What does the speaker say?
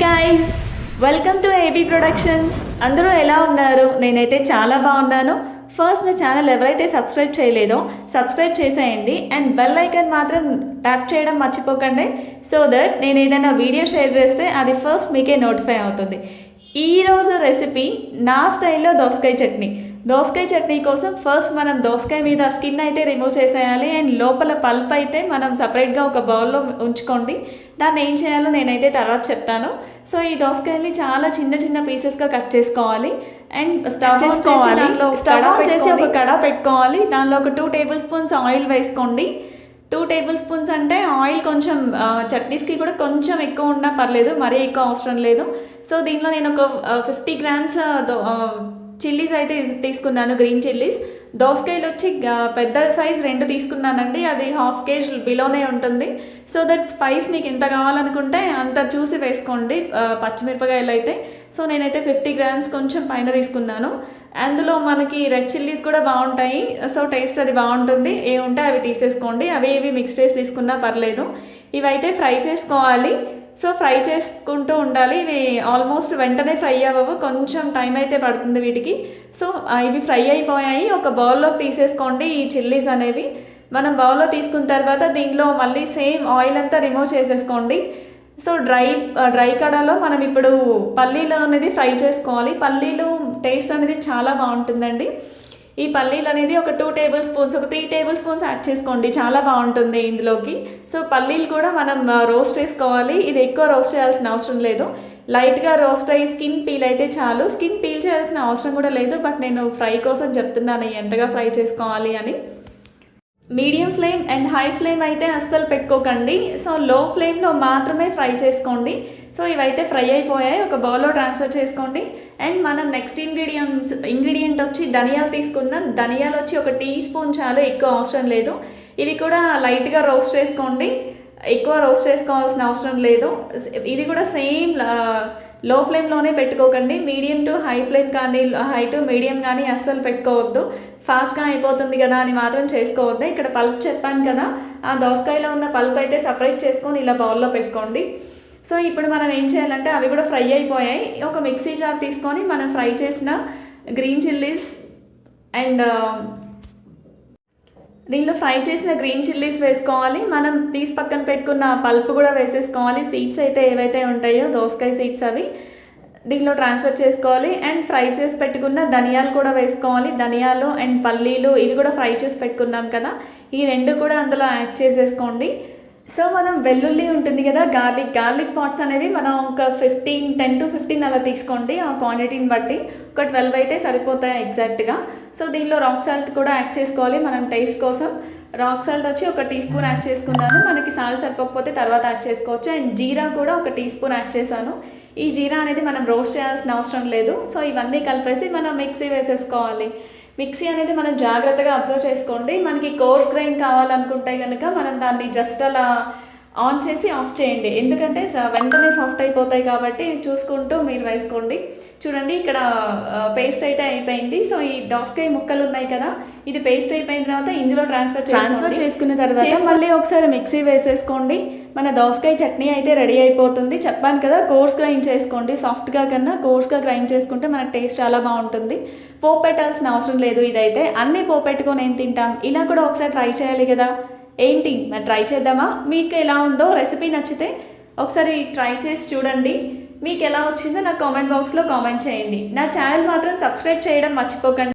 Guys welcome to AB productions అందరూ ఎలా ఉన్నారు? నేనైతే చాలా బాగున్నాను. ఫస్ట్ నా ఛానల్ ఎవరైతే సబ్స్క్రైబ్ చేయలేదో సబ్స్క్రైబ్ చేసేయండి. అండ్ బెల్ ఐకన్ మాత్రం ట్యాప్ చేయడం మర్చిపోకండి. సో దట్ నేను ఏదైనా వీడియో షేర్ చేస్తే అది ఫస్ట్ మీకే నోటిఫై అవుతుంది. ఈరోజు రెసిపీ నా స్టైల్లో దోసకాయ చట్నీ. దోసకాయ చట్నీ కోసం ఫస్ట్ మనం దోసకాయ మీద స్కిన్ అయితే రిమూవ్ చేసేయాలి అండ్ లోపల పల్ప్ అయితే మనం సపరేట్గా ఒక బౌల్లో ఉంచుకోండి. దాన్ని ఏం చేయాలో నేనైతే తర్వాత చెప్తాను. సో ఈ దోసకాయల్ని చాలా చిన్న చిన్న పీసెస్గా కట్ చేసుకోవాలి. అండ్ స్టవ్ చేసుకోవాలి స్టవ్ ఆన్ చేసి ఒక కడా పెట్టుకోవాలి. దానిలో ఒక టూ టేబుల్ స్పూన్స్ ఆయిల్ వేసుకోండి. టూ టేబుల్ స్పూన్స్ అంటే ఆయిల్ కొంచెం చట్నీస్కి కూడా కొంచెం ఎక్కువ ఉన్నా పర్లేదు మరీ ఎక్కువ అవసరం లేదు. సో దీనిలో నేను ఒక ఫిఫ్టీ గ్రామ్స్ చిల్లీస్ అయితే తీసుకున్నాను గ్రీన్ చిల్లీస్. దోసకాయలు వచ్చి పెద్ద సైజ్ రెండు తీసుకున్నానండి. అది హాఫ్ కేజీ బిలోనే ఉంటుంది. సో దట్ స్పైస్ మీకు ఎంత కావాలనుకుంటే అంత చూసి వేసుకోండి పచ్చిమిరపకాయలు అయితే. సో నేనైతే ఫిఫ్టీ గ్రామ్స్ కొంచెం పైన తీసుకున్నాను. అందులో మనకి రెడ్ చిల్లీస్ కూడా బాగుంటాయి. సో టేస్ట్ అది బాగుంటుంది. ఏ ఉంటే అవి తీసేసుకోండి. అవి ఇవి మిక్స్ చేసి తీసుకున్నా పర్లేదు. ఇవైతే ఫ్రై చేసుకోవాలి. సో ఫ్రై చేసుకుంటూ ఉండాలి. ఇవి ఆల్మోస్ట్ వెంటనే ఫ్రై అవ్వవు. కొంచెం టైం అయితే పడుతుంది వీటికి. సో ఇవి ఫ్రై అయిపోయాయి. ఒక బౌల్లోకి తీసేసుకోండి ఈ చిల్లీస్ అనేవి. మనం బౌల్లో తీసుకున్న తర్వాత దీనిలో మళ్ళీ సేమ్ ఆయిల్ అంతా రిమూవ్ చేసేసుకోండి. సో డ్రై డ్రై కడాలో మనం ఇప్పుడు పల్లీలు అనేది ఫ్రై చేసుకోవాలి. పల్లీలు టేస్ట్ అనేది చాలా బాగుంటుందండి. ఈ పల్లీలు అనేది ఒక టూ టేబుల్ స్పూన్స్ ఒక త్రీ టేబుల్ స్పూన్స్ యాడ్ చేసుకోండి. చాలా బాగుంటుంది ఇందులోకి. సో పల్లీలు కూడా మనం రోస్ట్ చేసుకోవాలి. ఇది ఎక్కువ రోస్ట్ చేయాల్సిన అవసరం లేదు. లైట్గా రోస్ట్ అయ్యి స్కిన్ పీల్ అయితే చాలు. స్కిన్ పీల్ చేయాల్సిన అవసరం కూడా లేదు. బట్ నేను ఫ్రై కోసం చెప్తున్నాను. ఎంతగా ఫ్రై చేసుకోవాలి అని. Medium flame and high flame అయితే అస్సలు పెట్టుకోకండి. సో లో ఫ్లేమ్లో మాత్రమే ఫ్రై చేసుకోండి. సో ఇవైతే ఫ్రై అయిపోయాయి. ఒక బౌల్లో ట్రాన్స్ఫర్ చేసుకోండి. అండ్ మనం నెక్స్ట్ ఇంగ్రీడియంట్స్ ఇంగ్రీడియంట్ వచ్చి ధనియాలు తీసుకున్నాం ధనియాలు వచ్చి ఒక టీ స్పూన్ చాలు ఎక్కువ అవసరం లేదు. ఇవి కూడా లైట్గా రోస్ట్ చేసుకోండి. ఎక్కువ రోస్ట్ చేసుకోవాల్సిన అవసరం లేదు. ఇది కూడా సేమ్ లో ఫ్లేమ్లోనే పెట్టుకోకండి. మీడియం టు హై ఫ్లేమ్ కానీ హై టు మీడియం కానీ అస్సలు పెట్టుకోవద్దు. ఫాస్ట్గా అయిపోతుంది కదా అని మాత్రం చేసుకోవద్దు. ఇక్కడ పల్ప్ చెప్పాను కదా ఆ దోసకాయలో ఉన్న పల్ప్ అయితే సపరేట్ చేసుకొని ఇలా బౌల్లో పెట్టుకోండి. సో ఇప్పుడు మనం ఏం చేయాలంటే అవి కూడా ఫ్రై అయిపోయాయి. ఒక మిక్సీ జార్ తీసుకొని మనం ఫ్రై చేసిన గ్రీన్ చిల్లీస్ అండ్ దీనిలో ఫ్రై చేసిన గ్రీన్ చిల్లీస్ వేసుకోవాలి. మనం తీసి పక్కన పెట్టుకున్న పల్ప్ కూడా వేసేసుకోవాలి. సీడ్స్ అయితే ఏవైతే ఉంటాయో దోసకాయ సీడ్స్ అవి దీనిలో ట్రాన్స్ఫర్ చేసుకోవాలి. అండ్ ఫ్రై చేసి పెట్టుకున్న ధనియాలు కూడా వేసుకోవాలి. ధనియాలు అండ్ పల్లీలు ఇవి కూడా ఫ్రై చేసి పెట్టుకున్నాం కదా. ఈ రెండు కూడా అందులో యాడ్ చేసేసుకోండి. సో మనం వెల్లుల్లి ఉంటుంది కదా గార్లిక్ గార్లిక్ పాట్స్ అనేవి మనం ఒక ఫిఫ్టీన్ టెన్ టు ఫిఫ్టీన్ అలా తీసుకోండి ఆ క్వాంటిటీని బట్టి. ఒక ట్వెల్వ్ అయితే సరిపోతాయి ఎగ్జాక్ట్గా సో దీనిలో రాక్ సాల్ట్ కూడా యాడ్ చేసుకోవాలి మనం టేస్ట్ కోసం. రాక్ సాల్ట్ వచ్చి ఒక టీ స్పూన్ యాడ్ చేసుకున్నాను. మనకి సాల్ట్ సరిపోకపోతే తర్వాత యాడ్ చేసుకోవచ్చు. అండ్ జీరా కూడా ఒక టీ స్పూన్ యాడ్ చేశాను. ఈ జీరా అనేది మనం రోస్ట్ చేయాల్సిన అవసరం లేదు. సో ఇవన్నీ కలిపేసి మనం మిక్సీ వేసేసుకోవాలి. మిక్సీ అనేది మనం జాగ్రత్తగా అబ్జర్వ్ చేసుకోండి. మనకి కోర్స్ గ్రైండ్ కావాలనుకుంటే కనుక మనం దాన్ని జస్ట్ అలా ఆన్ చేసి ఆఫ్ చేయండి. ఎందుకంటే వెంటనే సాఫ్ట్ అయిపోతాయి కాబట్టి చూసుకుంటూ మీరు వేసుకోండి. చూడండి ఇక్కడ పేస్ట్ అయితే అయిపోయింది. సో ఈ దోసకాయ ముక్కలు ఉన్నాయి కదా ఇది పేస్ట్ అయిపోయిన తర్వాత ఇందులో ట్రాన్స్ఫర్ ట్రాన్స్ఫర్ చేసుకున్న తర్వాత మళ్ళీ ఒకసారి మిక్సీ వేసేసుకోండి. మన దోసకాయ చట్నీ అయితే రెడీ అయిపోతుంది. చెప్పాను కదా కోర్స్ గ్రైండ్ చేసుకోండి. సాఫ్ట్గా కన్నా కోర్స్గా గ్రైండ్ చేసుకుంటే మన టేస్ట్ చాలా బాగుంటుంది. పోపు పెట్టాల్సిన అవసరం లేదు ఇదైతే. అన్నీ పోపు పెట్టుకొని ఏం తింటాం? ఇలా కూడా ఒకసారి ట్రై చేయాలి కదా. ఏంటి? మరి ట్రై చేద్దామా? మీకు ఎలా ఉందో రెసిపీ నచ్చితే ఒకసారి ట్రై చేసి చూడండి. మీకు ఎలా వచ్చిందో నా కామెంట్ బాక్స్లో కామెంట్ చేయండి. నా ఛానల్ మాత్రం సబ్స్క్రైబ్ చేయడం మర్చిపోకండి.